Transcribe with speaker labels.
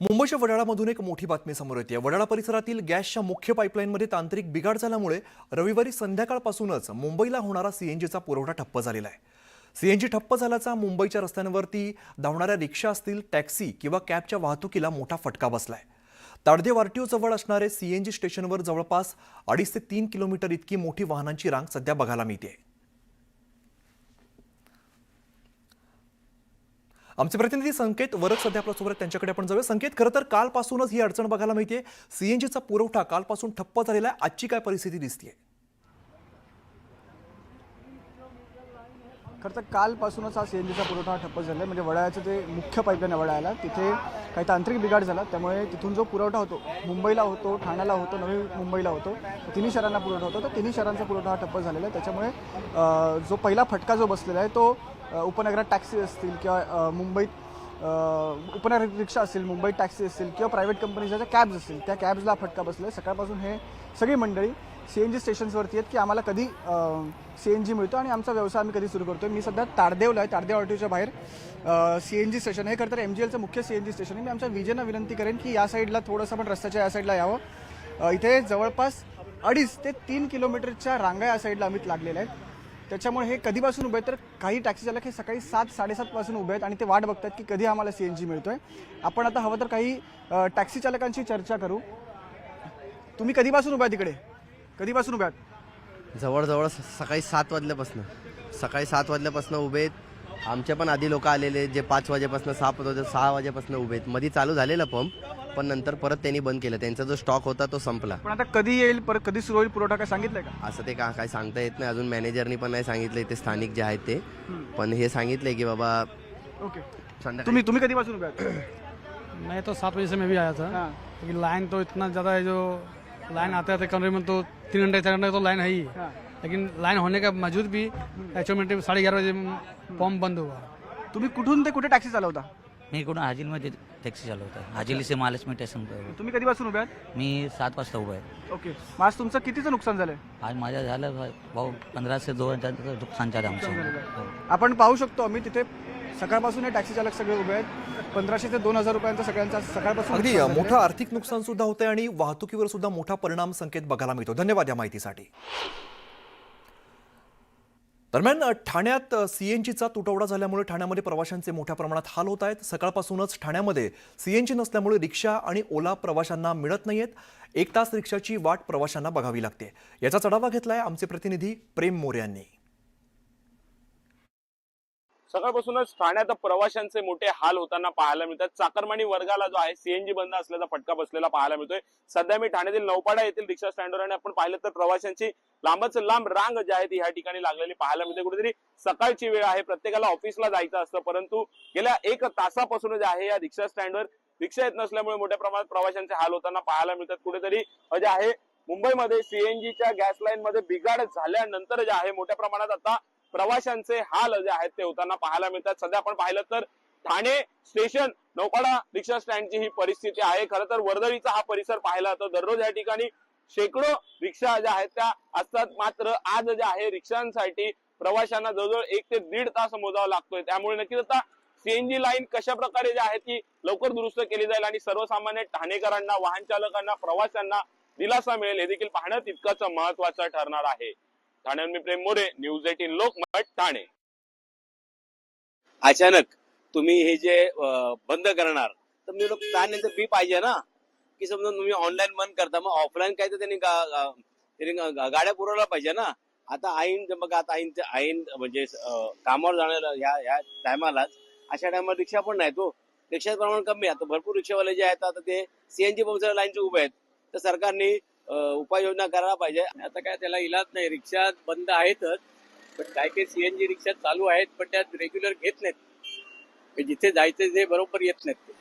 Speaker 1: मुंबईच्या वडाळामधून एक मोठी बातमी समोर येते. वडाळा परिसरातील गॅसच्या मुख्य पाईपलाईनमध्ये तांत्रिक बिघाड झाल्यामुळे रविवारी संध्याकाळपासूनच मुंबईला होणारा सीएनजीचा पुरवठा ठप्प झालेला आहे. सीएनजी ठप्प झाल्याचा मुंबईच्या रस्त्यांवरती धावणाऱ्या रिक्षा असतील टॅक्सी किंवा कॅबच्या वाहतुकीला मोठा फटका बसलाय. ताडदे वारटीओ जवळ असणारे सीएनजी स्टेशनवर जवळपास अडीच ते तीन किलोमीटर इतकी मोठी वाहनांची रांग सध्या बघायला मिळते आमचे प्रतिनिधी संकेत वरच सध्या आपल्यासोबत त्यांच्याकडे आपण जाऊया. संकेत खरं तर कालपासूनच ही अडचण बघायला मिळते सीएनजीचा पुरवठा कालपासून ठप्प झालेला आहे. आजची काय परिस्थिती दिसते
Speaker 2: खरं तर कालपासूनच हा सी एन जीचा पुरवठा ठप्प झाला आहे. म्हणजे वडाळ्याचं जे मुख्य पाईपलाईन आहे वडाळ्याला तिथे काही तांत्रिक बिघाड झाला. त्यामुळे तिथून जो पुरवठा होतो मुंबईला होतो ठाण्याला होतो नवी मुंबईला होतो तिन्ही शहरांना पुरवठा होतो. तर तिन्ही शहरांचा पुरवठा हा ठप्प झालेला आहे. त्याच्यामुळे जो पहिला फटका जो बसलेला आहे तो उपनगरात टॅक्सी असतील किंवा मुंबईत उपनगर रिक्षा असतील मुंबईत टॅक्सी असतील किंवा प्रायव्हेट कंपनीच्या ज्या कॅब्स असतील त्या कॅब्सला फटका बसला आहे सकाळपासून हे सगळी मंडळी सी एन जी स्टेशन्सवरती आहेत की आम्हाला कधी सी एन जी मिळतो आणि आमचा व्यवसाय आम्ही कधी सुरू करतो मी सध्या ताडदेवला आहे ताडदेव ऑटोच्या बाहेर सी एन जी स्टेशन आहे. खरं तर एम जी एलचं मुख्य सी एन जी स्टेशन आहे. मी आमच्या विजेना विनंती करेन की या साईडला थोडंसं पण रस्त्याच्या या साईडला यावं. इथे जवळपास अडीच ते तीन किलोमीटरच्या रांगा या साईडला आम्ही लागलेल्या आहेत. त्याच्यामुळे हे कधीपासून उभे आहेत? तर काही टॅक्सी चालक हे सकाळी सात साडेसातपासून उभे आहेत आणि ते वाट बघतात की कधी आम्हाला सी एन जी मिळतोय. आपण आता हवं तर काही टॅक्सी चालकांशी चर्चा करू. तुम्ही कधीपासून उभ्या तिकडे? कधीपासून उभ्या आहात?
Speaker 3: जवळजवळ स- सकाळी सात वाजल्यापासून. सकाळी सात वाजल्यापासून उभे आहेत. आमचे पण आधी लोक आलेले जे पाच वाजेपासून सहा वाजे सहा वाजेपासून उभे आहेत. मध्ये चालू झालेला पंप पण नंतर परत त्यांनी बंद केलं. त्यांचा जो स्टॉक होता तो संपला.
Speaker 2: पण आता कधी येईल? परत कधी सुरू होईल पुरवठा? काय सांगितलंय का?
Speaker 3: असं ते का काय सांगता येत नाही. अजून मॅनेजरनी पण नाही सांगितलं. ते स्थानिक जे आहेत ते. पण हे सांगितले की बाबा
Speaker 2: ओके.
Speaker 3: संध्याकाळी
Speaker 2: तुम्ही तुम्ही कधीपासून उभे आहात?
Speaker 4: मैं तो सात बजे से मैं भी आया था
Speaker 2: हाँ.
Speaker 4: लेकिन लाइन तो इतना ज़्यादा है जो लाइन आते आते कमरे में तो तीन घंटे चार घंटे तो लाइन है ही.
Speaker 2: हाँ.
Speaker 4: लेकिन लाइन होने के बावजूद भी एक्चुअल में साढ़े ग्यारह बजे पंप बंद हुआ।
Speaker 2: तुम्ही कुठून ते कुठे टॅक्सी चालवता?
Speaker 5: मी इकडून हाजीलमध्ये टॅक्सी चालवतो हाजीली से महालक्ष्मी स्टेशन
Speaker 2: तुम्ही कधीपासून उभे आहात?
Speaker 5: मी सात वाजता उभा आहे.
Speaker 2: ओके. मग आज तुमचं कितीचं नुकसान झालंय?
Speaker 5: आज माझ्या झालं भाई- भाऊ पंधरा ते दोन हजार नुकसान झालं आमचं. हो.
Speaker 2: आपण पाहू शकतो आम्ही तिथे सकाळपासून हे टॅक्सी चालक सगळे उभे आहेत. पंधराशे ते दोन हजार रुपयांचा सगळ्यांचा सकाळपासून
Speaker 1: अगदी. मोठं आर्थिक नुकसान सुद्धा होतंय आणि वाहतुकीवर सुद्धा मोठा परिणाम संकेत बघायला मिळतो. धन्यवाद या माहितीसाठी. दरम्यान ठाण्यात सीएनजीचा तुटवडा झाल्यामुळे ठाण्यामध्ये प्रवाशांचे मोठ्या प्रमाणात हाल होत आहेत. सकाळपासूनच ठाण्यामध्ये सीएनजी नसल्यामुळे रिक्षा आणि ओला प्रवाशांना मिळत नाहीयेत. एक तास रिक्षाची वाट प्रवाशांना बघावी लागते. याचा चढावा घेतलाय आमचे प्रतिनिधी प्रेम मोरे यांनी.
Speaker 6: सकाळपासूनच ठाण्यात प्रवाशांचे मोठे हाल होताना पाहायला मिळतात. चाकरमानी वर्गाला जो आहे सीएनजी बंद असल्याचा फटका बसलेला पाहायला मिळतोय. सध्या मी ठाण्यातील नौपाडा येथील रिक्षा स्टँडवर आणि आपण पाहिलं तर प्रवाशांची लांबच लांब रांग जी आहे ती ह्या ठिकाणी लागलेली पाहायला मिळते. कुठेतरी सकाळची वेळ आहे प्रत्येकाला ऑफिसला जायचं असतं परंतु गेल्या एक तासापासून जे आहे या रिक्षा स्टँडवर रिक्षा येत नसल्यामुळे मोठ्या प्रमाणात प्रवाशांचे हाल होताना पाहायला मिळतात. कुठेतरी जे आहे मुंबईमध्ये सीएनजीच्या गॅस लाईन मध्ये बिघाड झाल्यानंतर जे आहे मोठ्या प्रमाणात आता प्रवाशांचे हाल जे आहेत ते होताना पाहायला मिळतात. सध्या आपण पाहिलं तर ठाणे स्टेशन नौपाडा रिक्षा स्टँडची ही परिस्थिती आहे. खरं तर वर्दळीचा हा परिसर पाहिला तर दररोज या ठिकाणी शेकडो रिक्षा ज्या आहेत त्या असतात. मात्र आज जे आहे रिक्षांसाठी प्रवाशांना जवळजवळ एक ते दीड तास मोजावा लागतोय. त्यामुळे नक्कीच आता सीएनजी लाईन कशा प्रकारे जी आहे ती लवकर दुरुस्त केली जाईल आणि सर्वसामान्य ठाणेकरांना वाहन चालकांना प्रवाशांना दिलासा मिळेल हे देखील पाहणं तितकंच महत्वाचं ठरणार आहे. ठाण्याहून मी प्रेम मोरे न्यूज एटीन लोकमत ठाणे.
Speaker 7: अचानक तुम्ही हे जे बंद करणार तर मी लोक त्यानंतर पाहिजे ना? की समजा तुम्ही ऑनलाईन बंद करता मग ऑफलाईन काय तर त्यांनी त्यांनी गाड्या पुरवल्या पाहिजे ना? आता आईन जे बघा आता आईन आईन म्हणजे कामावर जाण्याला ह्या ह्या टायमालाच अशा टायमाला रिक्षा पण नाही तो हो. रिक्षाचं प्रमाण कमी आहे. आता भरपूर रिक्षावाले जे आहेत आता ते सीएनजी पंप लाईनचे उभे आहेत. तर सरकारने उपाययोजना करायला पाहिजे.
Speaker 8: आता काय त्याला इलाज नाही रिक्षा बंद आहेतच. पण काही काही सीएनजी रिक्षा चालू आहेत पण त्यात रेग्युलर घेत नाहीत. म्हणजे जिथे जायचं ते बरोबर येत नाहीत.